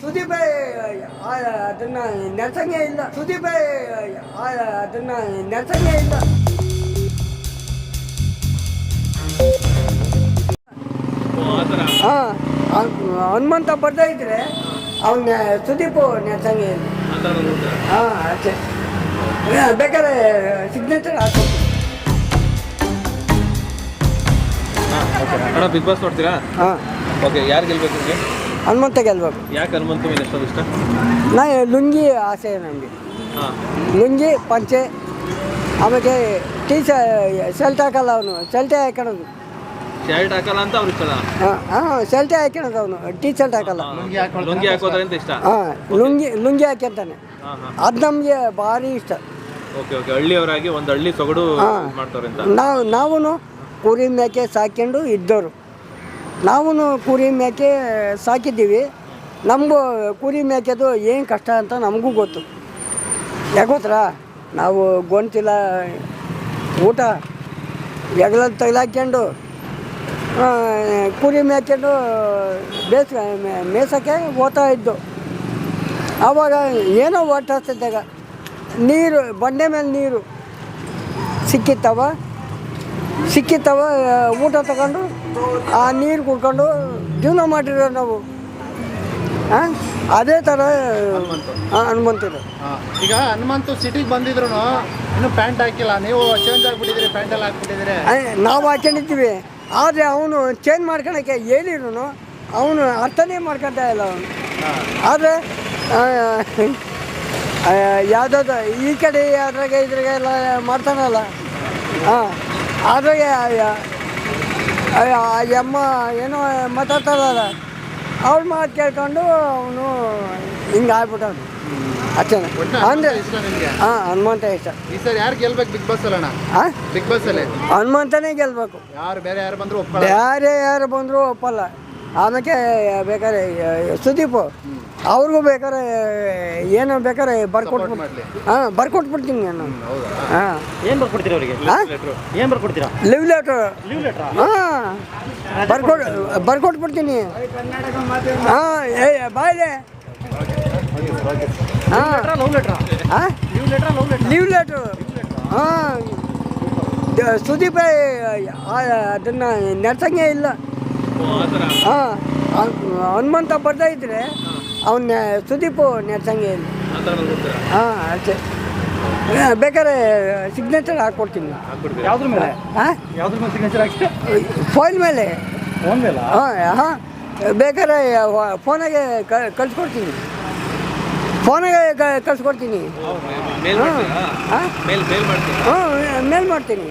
ಸುದೀಪ್ ಅದನ್ನ ನೆಸಂಗೆ ಇಲ್ಲ. ಸುದೀಪ ಅದನ್ನ ನೆಸಂಗೆ ಇಲ್ಲ. ಹಾಂ ಹನುಮಂತ ಬರ್ತಾ ಇದ್ರೆ ಅವನ ಸುದೀಪ್ ನೆಸಂಗೆ ಇಲ್ಲ. ಹಾಂ ಅಷ್ಟೇ. ಬೇಕಾದ್ರೆ ಸಿಗ್ನೇಚರ್ ಹಾಕೋ ಬಿಗ್ ಬಾಸ್ ನೋಡ್ತೀರಾ? ಹಾಂ. ಓಕೆ ಯಾರು ಗೆಲ್ಬೇಕು ನಿಮಗೆ? ಹನುಮಂತ ಗೆಲ್ಬೇಕು. ಯಾಕೆ ಹನುಮಂತು ಎಷ್ಟೊಂದು ಇಷ್ಟ? ನಾ ಲುಂಗಿ ಆಸೆ ನನಗೆ ಹಾಂ. ಲುಂಗಿ ಪಂಚೆ ಆಮೇಲೆ ಟೀ ಶರ್ಟ್ ಹಾಕಲ್ಲ ಅವನು ಶರ್ಟೆ ಹಾಕೋದು ಶರ್ಟ್ ಹಾಕಲ್ಲ ಅಂತ ಅವ್ರು ಇಷ್ಟಲ್ಲ ಹಾಂ ಶರ್ಟೆ ಹಾಕೊಳ್ಳೋದು ಅವನು ಟೀ ಶರ್ಟ್ ಹಾಕಲ್ಲ. ಲುಂಗಿ ಹಾಕೋದ್ರಿಂದ ಇಷ್ಟ? ಹಾಂ ಲುಂಗಿ ಲುಂಗಿ ಹಾಕ್ಯಂತಾನೆ. ಅದು ನಮಗೆ ಭಾರಿ ಇಷ್ಟ. ಓಕೆ ಓಕೆ ಹಳ್ಳಿಯವರಾಗಿ ಒಂದು ಹಳ್ಳಿ ಸೊಗಡು. ಮಾಡ್ತಾರೆ ನಾವು ನಾವು ಕುರಿ ಮೇಕೆ ಸಾಕ್ಯಂಡು ಇದ್ದವರು ನಾವು ಕುರಿ ಮೇಕೆ ಸಾಕಿದ್ದೀವಿ. ನಮಗೂ ಕುರಿ ಮೇಕೆದು ಏನು ಕಷ್ಟ ಅಂತ ನಮಗೂ ಗೊತ್ತು. ಯಾಕೋತ್ರ ನಾವು ಗೊಂತಿಲ್ಲ ಊಟ ಎಗಲ ತಗಲಾಕ್ಕೊಂಡು ಆ, ಕುರಿ ಮೇಕೆಂಡು ಬೇಸ್ ಮೇಸಕ್ಕೆ ಓದ್ತಾ ಇದ್ದು. ಆವಾಗ ಏನೋ ಓಟ ಹತ್ತಿದ್ದಾಗ ನೀರು ಬಂಡೆ ಮೇಲೆ ನೀರು ಸಿಕ್ಕಿತ್ತವ. ಸಿಕ್ಕಿತ್ತವ ಊಟ ತಗೊಂಡು ಆ ನೀರು ಕುಡ್ಕೊಂಡು ಜೀವನ ಮಾಡಿರೋ ನಾವು. ಹಾಂ ಅದೇ ಥರ ಹನುಮಂತರು. ಈಗ ಹನುಮಂತು ಸಿಟಿಗೆ ಬಂದಿದ್ರು ಇನ್ನು ಪ್ಯಾಂಟ್ ಹಾಕಿಲ್ಲ. ನೀವು ಚೇಂಜ್ ಆಗ್ಬಿಟ್ಟಿದ್ದೀರಿ ಪ್ಯಾಂಟ್ ಎಲ್ಲ ಹಾಕ್ಬಿಟ್ಟಿದ್ದೀರಿ. ನಾವು ಹಾಕೊಂಡಿದ್ದೀವಿ. ಆದರೆ ಅವನು ಚೇಂಜ್ ಮಾಡ್ಕೊಳಕ್ಕೆ ಹೇಳಿರು ಅವನು ಅರ್ಥನೇ ಮಾಡ್ಕೊತಾ ಇಲ್ಲ ಅವನು. ಆದರೆ ಯಾವುದಾದ್ರು ಈ ಕಡೆ ಅದ್ರಾಗೆ ಇದ್ರಾಗೆ ಎಲ್ಲ ಮಾಡ್ತಾನಲ್ಲ. ಹಾಂ. ಅದ್ರಾಗೆ ಆ- ಆ- ಆ ಯಮ್ಮ ಏನೋ ಮಾತಾಡ್ತಾರಲ್ಲ ಅವ್ರ ಮಾತು ಕೇಳ್ಕೊಂಡು ಅವನು ಹಿಂಗೆ ಆಗ್ಬಿಟ್ಟವನು ಅಷ್ಟೇ ಅಂದರೆ ಹಾಂ ಹನುಮಂತ ಇಷ್ಟ. ಈ ಸರ್ ಯಾರು ಗೆಲ್ಬೇಕು ಬಿಗ್ ಬಾಸ್ ಅಲ್ಲಣ್ಣ? ಹಾಂ ಬಿಗ್ ಬಾಸ್ ಅಲ್ಲಿ ಹನುಮಂತನೇ ಗೆಲ್ಬೇಕು. ಯಾರು ಬೇರೆ ಯಾರು ಬಂದ್ರು ಒಪ್ಪಲ್ಲ? ಯಾರೇ ಯಾರು ಬಂದರೂ ಒಪ್ಪಲ್ಲ. ಆಮೇಲೆ ಬೇಕಾದ್ರೆ ಸುದೀಪ್ ಅವ್ರಿಗೂ ಬೇಕಾದ್ರೆ ಏನು ಬೇಕಾದ್ರೆ ಮಾಡ್ಲಿ. ಹಾಂ ಬರ್ಕೊಟ್ಬಿಡ್ತೀನಿ ನಾನು. ಹೌದಾ? ಹಾಂ. ಏನು ಬರ್ಕೊಡ್ತೀರಾ ಅವರಿಗೆ? ಏನ್ ಬರ್ಕೊಡ್ತೀರಾ? ಲಿವ್ ಲೆಟ್ರ್ ಲೀವ್ ಲೆಟ್ರಾ ಹಾಂ. ಬರ್ಕೊಟ್ ಬರ್ಕೊಟ್ಬಿಡ್ತೀನಿ ಹಾಂ ಏ ಬಾಯ್ಲೆ ಹಾಂ. ಲವ್ ಲೆಟ್ರಾ ಹಾಂ ಲೀವ್ ಲೆಟ್ರಾ ಲವ್ ಲೆಟ್ರಾ ಲೀವ್ ಲೆಟ್ರು ಹಾಂ. ಸುದೀಪ್ ಅದನ್ನು ಅದನ್ನ ನೆಡ್ಸಂಗೆ ಇಲ್ಲ. ಹಾಂ ಹನುಮಂತ ಬರ್ತಾ ಇದ್ರೆ ಅವನ್ನ ಸುದೀಪ್ ನೆಡ್ಸಂಗೆ ಹಾಂ ಅಷ್ಟೇ. ಬೇಕಾದ್ರೆ ಸಿಗ್ನೇಚರ್ ಹಾಕ್ಕೊಡ್ತೀನಿ ಫೋನ್ ಮೇಲೆ. ಫೋನ್ ಮೇಲ? ಹಾಂ ಹಾಂ. ಬೇಕಾದ್ರೆ ಫೋನಾಗೆ ಕಳ್ಸ್ಕೊಡ್ತೀನಿ. ಫೋನಾಗೆ ಕಳ್ಸ್ಕೊಡ್ತೀನಿ. ಮೇಲ್ ಮಾಡ್ತೀರಾ? ಹಾಂ. ಮೇಲ್ ಮೇಲ್ ಮಾಡ್ತೀರಾ? ಹಾಂ ಮೇಲ್ ಮಾಡ್ತೀನಿ.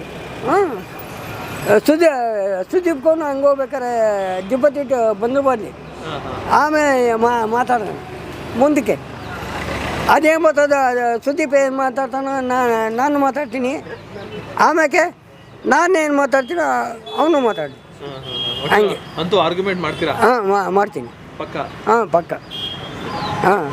ಹಾಂ. ಸುದಿ ಸುದೀಪ್ಗೂ ಹಂಗೆ ಹೋಗ್ಬೇಕಾರೆ ದಿಬ್ಬತ್ತಿಟ್ಟು ಬಂದು ಬರಲಿ ಆಮೇಲೆ ಮಾತಾಡೋಣ ಮುಂದಕ್ಕೆ. ಅದೇನು ಬರ್ತದ ಸುದೀಪ್ ಏನು ಮಾತಾಡ್ತಾನೋ ನಾನು ನಾನು ಮಾತಾಡ್ತೀನಿ. ಆಮೇಲೆ ನಾನೇನು ಮಾತಾಡ್ತೀನೋ ಅವನು ಮಾತಾಡಿ ಹಂಗೆ. ಅಂತೂ ಆರ್ಗ್ಯುಮೆಂಟ್ ಮಾಡ್ತೀರಾ? ಹಾಂ ಮಾಡ್ತೀನಿ. ಪಕ್ಕ? ಹಾಂ ಪಕ್ಕ. ಹಾಂ.